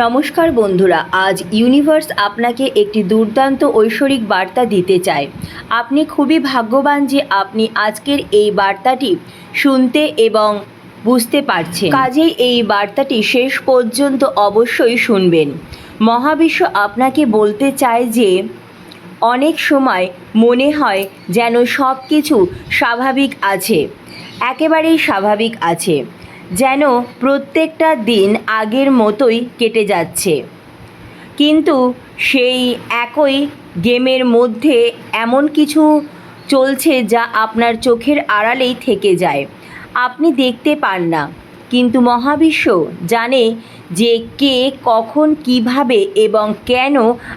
নমস্কার বন্ধুরা, আজ ইউনিভার্স আপনাকে একটি দুর্দান্ত ঐশ্বরিক বার্তা দিতে চায়। আপনি খুবই ভাগ্যবান যে আপনি আজকের এই বার্তাটি শুনতে এবং বুঝতে পারছেন। কাজেই এই বার্তাটি শেষ পর্যন্ত অবশ্যই শুনবেন। মহাবিশ্ব আপনাকে বলতে চায় যে, অনেক সময় মনে হয় যেন সব কিছু স্বাভাবিক আছে, একেবারেই স্বাভাবিক আছে। যেন প্রত্যেকটা দিন আগের মতোই কেটে যাচ্ছে। কিন্তু সেই একই গেমের মধ্যে এমন কিছু চলছে যা আপনার চোখের আড়ালেই থেকে যায়। আপনি দেখতে পান না, কিন্তু মহাবিশ্ব জানে যে কে, কখন, কীভাবে এবং কেন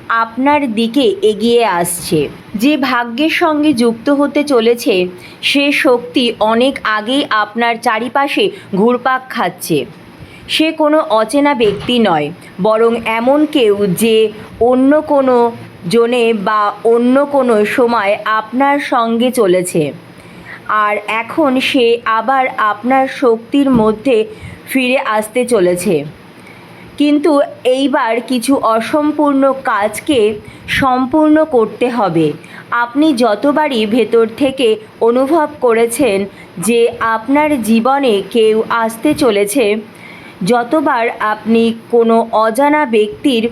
আপনার দিকে এগিয়ে আসছে। যে ভাগ্যের সঙ্গে যুক্ত হতে চলেছে, সে শক্তি অনেক আগেই আপনার চারিপাশে ঘুরপাক খাচ্ছে। সে কোনো অচেনা ব্যক্তি নয়, বরং এমন কেউ যে অন্য কোনো জনে বা অন্য কোনো সময় আপনার সঙ্গে চলেছে। আর এখন সে আবার আপনার শক্তির মধ্যে ফিরে আসতে চলেছে। কিন্তু এইবার কিছু অসম্পূর্ণ কাজকে সম্পূর্ণ করতে হবে। আপনি যতবারই ভেতর থেকে অনুভব করেছেন যে আপনার জীবনে কেউ আসতে চলেছে, যতবার আপনি কোনো অজানা ব্যক্তির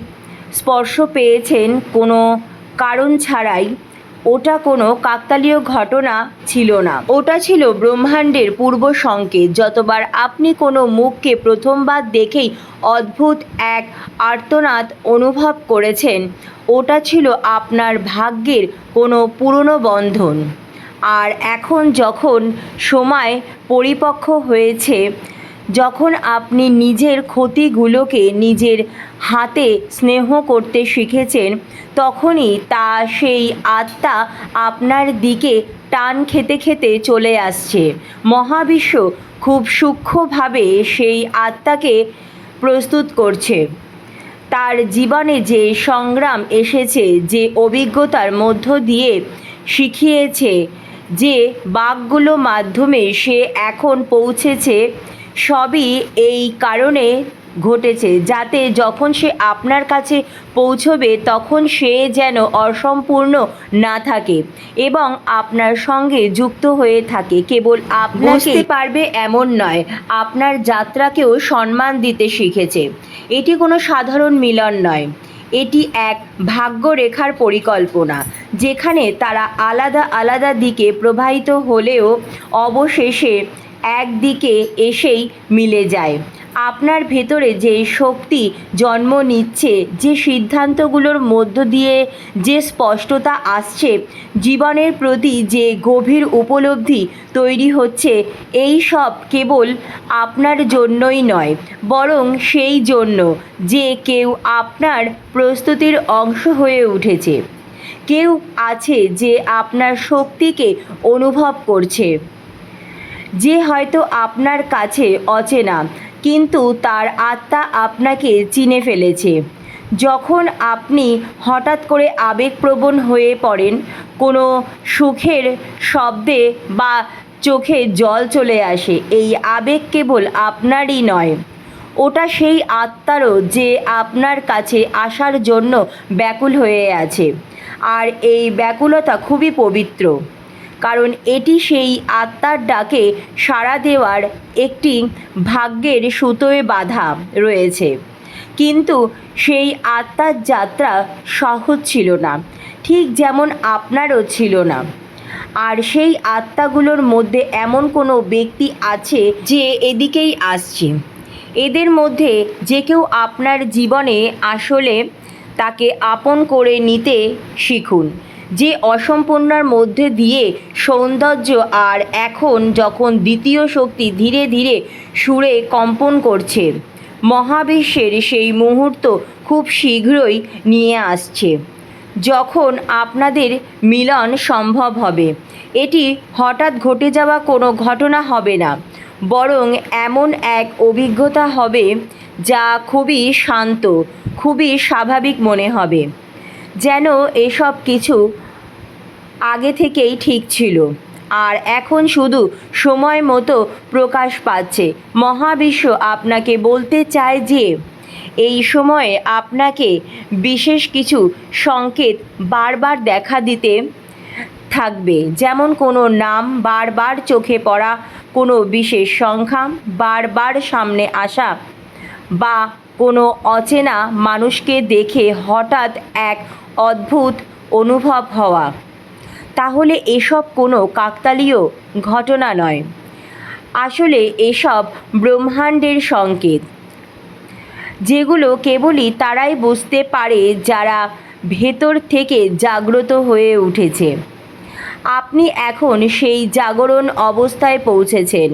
স্পর্শ পেয়েছেন কোনো কারণ ছাড়াই ওটা কোনো কাকতালীয় ঘটনা ছিল না। ওটা ছিল ব্রহ্মাণ্ডের পূর্ব সংকেত। যতবার আপনি কোনো মুখকে প্রথমবার দেখেই অদ্ভুত এক আর্তনাদ অনুভব করেছেন, ওটা ছিল আপনার ভাগ্যের কোনো পুরনো বন্ধন। আর এখন যখন সময় পরিপক্ক হয়েছে যখন আপনি নিজের ক্ষতিগুলোকে নিজের হাতে স্নেহ করতে শিখেছেন, তখনই তা সেই আত্মা আপনার দিকে টান খেতে খেতে চলে আসছে। মহাবিশ্ব খুব সূক্ষ্মভাবে সেই আত্মাকে প্রস্তুত করছে। তার জীবনে যে সংগ্রাম এসেছে, যে অভিজ্ঞতার মধ্য দিয়ে শিখিয়েছে, যে বাঘগুলো মাধ্যমে সে এখন পৌঁছেছে সবই এই কারণে ঘটেছে, যাতে যখন সে আপনার কাছে পৌঁছবে, তখন সে যেন অসম্পূর্ণ না থাকে এবং আপনার সঙ্গে যুক্ত হয়ে থাকে। কেবল আপনাকে পারবে এমন নয়, আপনার যাত্রাকেও সম্মান দিতে শিখেছে। এটি কোনো সাধারণ মিলন নয়, এটি এক ভাগ্যরেখার পরিকল্পনা, যেখানে তারা আলাদা আলাদা দিকে প্রবাহিত হলেও অবশেষে একদিকে এসেই মিলে যায়। আপনার ভেতরে যে শক্তি জন্ম নিচ্ছে, যে সিদ্ধান্তগুলোর মধ্য দিয়ে যে স্পষ্টতা আসছে, জীবনের প্রতি যে গভীর উপলব্ধি তৈরি হচ্ছে, এই সব কেবল আপনার জন্যই নয়, বরং সেই জন্য যে কেউ আপনার প্রস্তুতির অংশ হয়ে উঠেছে। কেউ আছে যে আপনার শক্তিকে অনুভব করছে। যে হয়তো আপনার কাছে অচেনা, কিন্তু তার আত্মা আপনাকে চিনে ফেলেছে। যখন আপনি হঠাৎ করে আবেগপ্রবণ হয়ে পড়েন, কোনো সুখের শব্দে বা চোখে জল চলে আসে, এই আবেগ কেবল আপনারই নয়। ওটা সেই আত্মারও যে আপনার কাছে আসার জন্য ব্যাকুল হয়ে আছে। আর এই ব্যাকুলতা খুবই পবিত্র। কারণ এটি সেই আত্মার ডাকে সাড়া দেওয়ার একটি ভাগ্যের সুতোয় বাধা রয়েছে। কিন্তু সেই আত্মার যাত্রা সহজ ছিল না, ঠিক যেমন আপনারও ছিল না। আর সেই আত্মাগুলোর মধ্যে এমন কোনো ব্যক্তি আছে যে এদিকেই আসছে। এদের মধ্যে যে কেউ আপনার জীবনে আসলে তাকে আপন করে নিতে শিখুন। যে অসম্পূর্ণার মধ্যে দিয়ে সৌন্দর্য আর এখন যখন দ্বিতীয় শক্তি ধীরে ধীরে সুরে কম্পন করছে, মহাবিশ্বের সেই মুহূর্ত খুব শীঘ্রই নিয়ে আসছে। যখন আপনাদের মিলন সম্ভব হবে, এটি হঠাৎ ঘটে যাওয়া কোনো ঘটনা হবে না, বরং এমন এক অভিজ্ঞতা হবে যা খুবই শান্ত, খুবই স্বাভাবিক মনে হবে। যেন এসব কিছু আগে থেকেই ঠিক ছিল। আর এখন শুধু সময় মতো প্রকাশ পাচ্ছে। মহাবিশ্ব আপনাকে বলতে চায় যে, এই সময়ে আপনাকে বিশেষ কিছু সংকেত বারবার দেখা দিতে থাকবে। যেমন কোনো নাম বারবার চোখে পড়া, কোনো বিশেষ সংখ্যা বারবার সামনে আসা, বা কোনো অচেনা মানুষকে দেখে হঠাৎ এক অদ্ভুত অনুভব হওয়া। তাহলে এসব কোনো কাকতালীয় ঘটনা নয়। আসলে এসব ব্রহ্মাণ্ডের সংকেত। যেগুলো কেবলই তারাই বুঝতে পারে যারা ভেতর থেকে জাগ্রত হয়ে উঠেছে। আপনি এখন সেই জাগরণ অবস্থায় পৌঁছেছেন,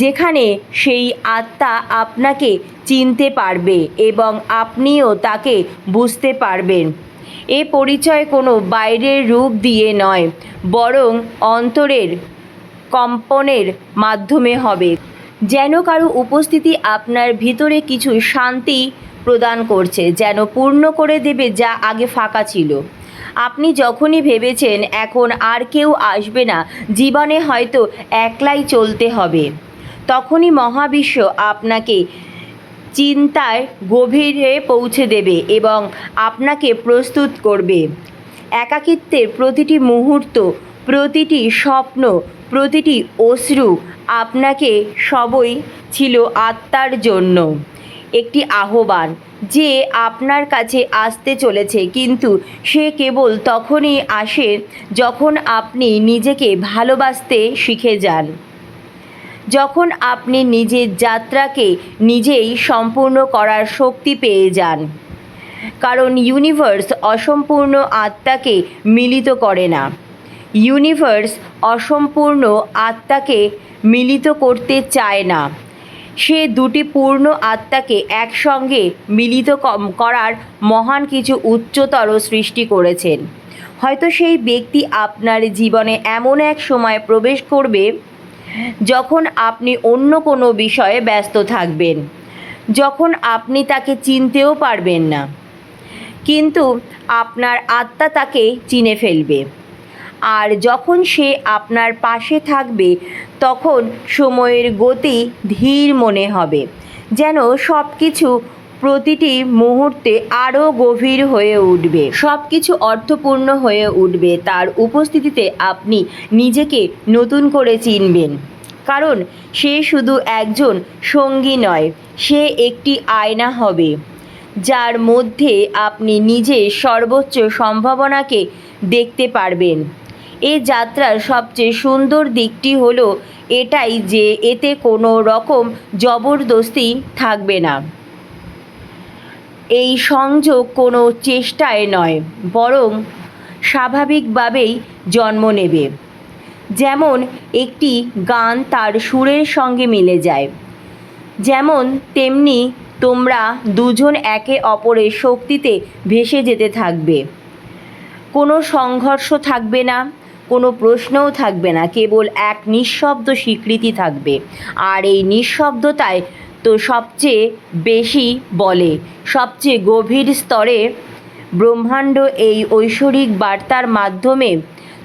যেখানে সেই আত্মা আপনাকে চিনতে পারবে এবং আপনিও তাকে বুঝতে পারবেন। এ পরিচয় কোনো বাইরের রূপ দিয়ে নয়, বরং অন্তরের কম্পনের মাধ্যমে হবে। যেন কারও উপস্থিতি আপনার ভিতরে কিছু শান্তি প্রদান করছে, যেন পূর্ণ করে দেবে যা আগে ফাঁকা ছিল। আপনি যখনই ভেবেছেন, এখন আর কেউ আসবে না, জীবনে হয়তো একলাই চলতে হবে। তখনই মহাবিশ্ব আপনাকে চিন্তায় গভীরে পৌঁছে দেবে এবং আপনাকে প্রস্তুত করবে। একাকিত্বের প্রতিটি মুহূর্ত, প্রতিটি স্বপ্ন, প্রতিটি অশ্রু আপনাকে সবই ছিল আত্মার জন্য। একটি আহ্বান, যে আপনার কাছে আসতে চলেছে, কিন্তু সে কেবল তখনই আসে যখন আপনি নিজেকে ভালোবাসতে শিখে যান। যখন আপনি নিজের যাত্রাকে নিজেই সম্পূর্ণ করার শক্তি পেয়ে যান। কারণ ইউনিভার্স অসম্পূর্ণ আত্মাকে মিলিত করে না। ইউনিভার্স অসম্পূর্ণ আত্মাকে মিলিত করতে চায় না। সে দুটি পূর্ণ আত্মাকে একসঙ্গে মিলিত করার মহান কিছু উচ্চতর সৃষ্টি করেছেন। হয়তো সেই ব্যক্তি আপনার জীবনে এমন এক সময় প্রবেশ করবে যখন আপনি অন্য কোনো বিষয়ে ব্যস্ত থাকবেন, যখন আপনি তাকে চিনতেও পারবেন না, কিন্তু আপনার আত্মা তাকে চিনে ফেলবে। আর যখন সে আপনার পাশে থাকবে, তখন সময়ের গতি ধীর মনে হবে, যেন সব কিছু প্রতিটি মুহূর্তে আরও গভীর হয়ে উঠবে। সব কিছু অর্থপূর্ণ হয়ে উঠবে। তার উপস্থিতিতে আপনি নিজেকে নতুন করে চিনবেন। কারণ সে শুধু একজন সঙ্গী নয়, সে একটি আয়না হবে, যার মধ্যে আপনি নিজে সর্বোচ্চ সম্ভাবনাকে দেখতে পারবেন। এ যাত্রার সবচেয়ে সুন্দর দিকটি হলো এটাই যে এতে কোনো রকম জবরদস্তি থাকবে না। এই সংযোগ কোনো চেষ্টায় নয়, বরং স্বাভাবিকভাবেই জন্ম নেবে। যেমন একটি গান তার সুরের সঙ্গে মিলে যায়, যেমন তেমনি তোমরা দুজন একে অপরের শক্তিতে ভেসে যেতে থাকবে। কোনো সংঘর্ষ থাকবে না, কোনো প্রশ্নও থাকবে না, কেবল এক নিঃশব্দ স্বীকৃতি থাকবে। আর এই নিঃশব্দতায় তো সবচেয়ে বেশি বলে। সবচেয়ে গভীর স্তরে ব্রহ্মাণ্ড এই ঐশ্বরিক বার্তার মাধ্যমে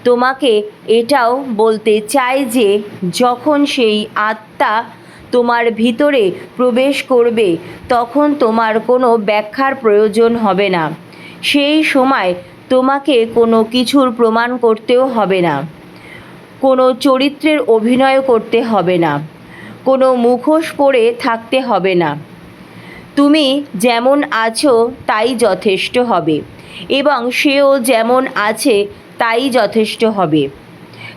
তোমাকে এটাও বলতে চায় যে, যখন সেই আত্মা তোমার ভিতরে প্রবেশ করবে, তখন তোমার কোনো ব্যাখ্যার প্রয়োজন হবে না। সেই সময় তোমাকে কোনো কিছুর প্রমাণ করতেও হবে না। কোনো চরিত্রের অভিনয় করতে হবে না। কোনো মুখোশ পরে থাকতে হবে না। তুমি যেমন আছো, তাই যথেষ্ট হবে। এবং সেও যেমন আছে, তাই যথেষ্ট হবে।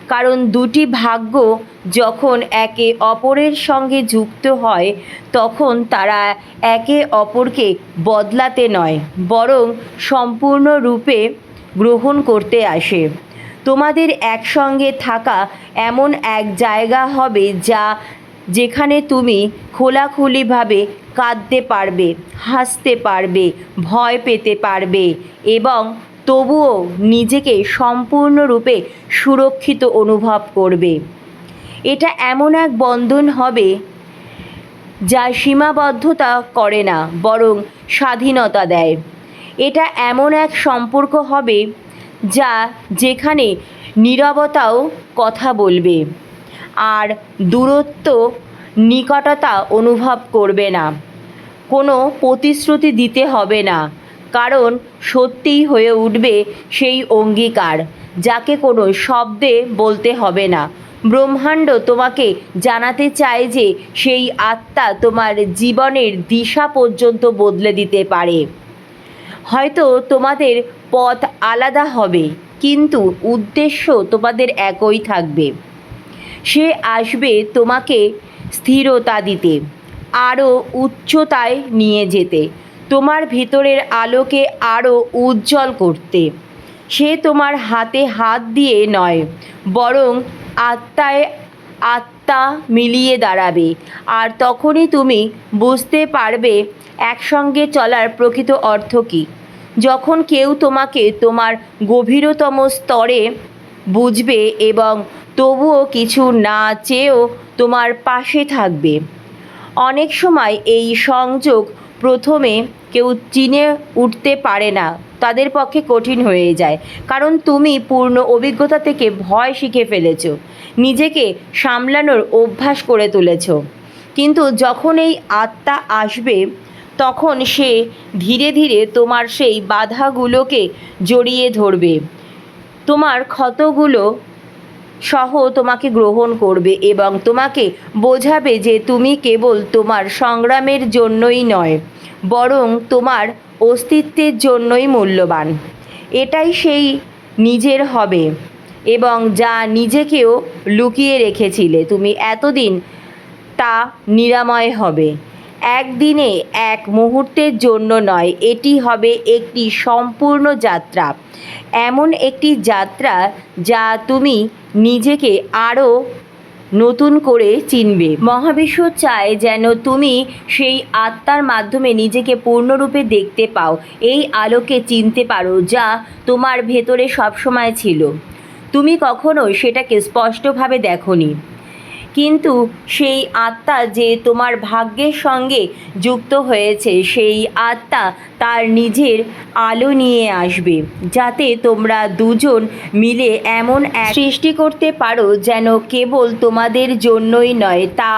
কারণ দুটি ভাগ্য যখন একে অপরের সঙ্গে যুক্ত হয়, তখন তারা একে অপরকে বদলাতে নয়, বরং সম্পূর্ণরূপে গ্রহণ করতে আসে। তোমাদের একসঙ্গে থাকা এমন এক জায়গা হবে যা যেখানে তুমি খোলাখুলিভাবে কাঁদতে পারবে, হাসতে পারবে, ভয় পেতে পারবে এবং তবুও নিজেকে সম্পূর্ণরূপে সুরক্ষিত অনুভব করবে। এটা এমন এক বন্ধন হবে যা সীমাবদ্ধতা করে না, বরং স্বাধীনতা দেয়। এটা এমন এক সম্পর্ক হবে যা যেখানে নীরবতাও কথা বলবে। আর দূরত্ব নিকটতা অনুভব করবে না। কোনো প্রতিশ্রুতি দিতে হবে না, কারণ সত্যিই হয়ে উঠবে সেই অঙ্গীকার, যাকে কোনো শব্দে বলতে হবে না। ব্রহ্মাণ্ড তোমাকে জানাতে চায় যে সেই আত্মা তোমার জীবনের দিশা পর্যন্ত বদলে দিতে পারে। হয়তো তোমাদের পথ আলাদা হবে, কিন্তু উদ্দেশ্য তোমাদের একই থাকবে। সে আসবে তোমাকে স্থিরতা দিতে, আরও উচ্চতায় নিয়ে যেতে, তোমার ভেতরের আলোকে আরও উজ্জ্বল করতে। সে তোমার হাতে হাত দিয়ে নয়, বরং আত্মায় আত্মা মিলিয়ে দাঁড়াবে, আর তখনই তুমি বুঝতে পারবে একসঙ্গে চলার প্রকৃত অর্থ কী। যখন কেউ তোমাকে তোমার গভীরতম স্তরে বুঝবে এবং তবুও কিছু না চেয়েও তোমার পাশে থাকবে। অনেক সময় এই সংযোগ প্রথমে কেউ চিনে উঠতে পারে না, তাদের পক্ষে কঠিন হয়ে যায়, কারণ তুমি পূর্ণ অভিজ্ঞতা থেকে ভয় শিখে ফেলেছ, নিজেকে সামলানোর অভ্যাস করে তুলেছ। কিন্তু যখন এই আত্মা আসবে, তখন সে ধীরে ধীরে তোমার সেই বাধাগুলোকে জড়িয়ে ধরবে। তোমার ক্ষতগুলো সহ তোমাকে গ্রহণ করবে এবং তোমাকে বোঝাবে যে তুমি কেবল তোমার সংগ্রামের জন্যই নয়, বরং তোমার অস্তিত্বের জন্যই মূল্যবান। এটাই সেই নিজের হবে এবং যা নিজেকেও লুকিয়ে রেখেছিলে। তুমি এতদিন তা নিরাময় হবে। একদিনে এক মুহূর্তের জন্য নয়, এটি হবে একটি সম্পূর্ণ যাত্রা। এমন একটি যাত্রা যা তুমি নিজেকে আরও নতুন করে চিনবে। মহাবিশ্ব চায় যেন তুমি সেই আত্মার মাধ্যমে নিজেকে পূর্ণরূপে দেখতে পাও। এই আলোকে চিনতে পারো যা তোমার ভেতরে সবসময় ছিল। তুমি কখনো সেটাকে স্পষ্টভাবে দেখোনি। কিন্তু সেই আত্মা যে তোমার ভাগ্যের সঙ্গে যুক্ত হয়েছে, সেই আত্মা তার নিজের আলো নিয়ে আসবে, যাতে তোমরা দুজন মিলে এমন এক সৃষ্টি করতে পারো যেন কেবল তোমাদের জন্যই নয়, তা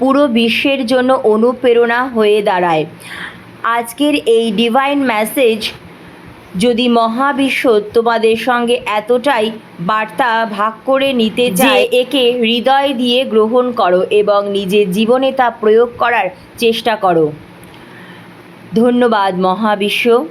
পুরো বিশ্বের জন্য অনুপ্রেরণা হয়ে দাঁড়ায়। আজকের এই ডিভাইন মেসেজ যদি মহাবিশ্ব তোমাদের সঙ্গে এতটাই বার্তা ভাগ করে নিতে চায় একে হৃদয় দিয়ে গ্রহণ করো এবং নিজের জীবনে তা প্রয়োগ করার চেষ্টা করো। ধন্যবাদ মহাবিশ্ব।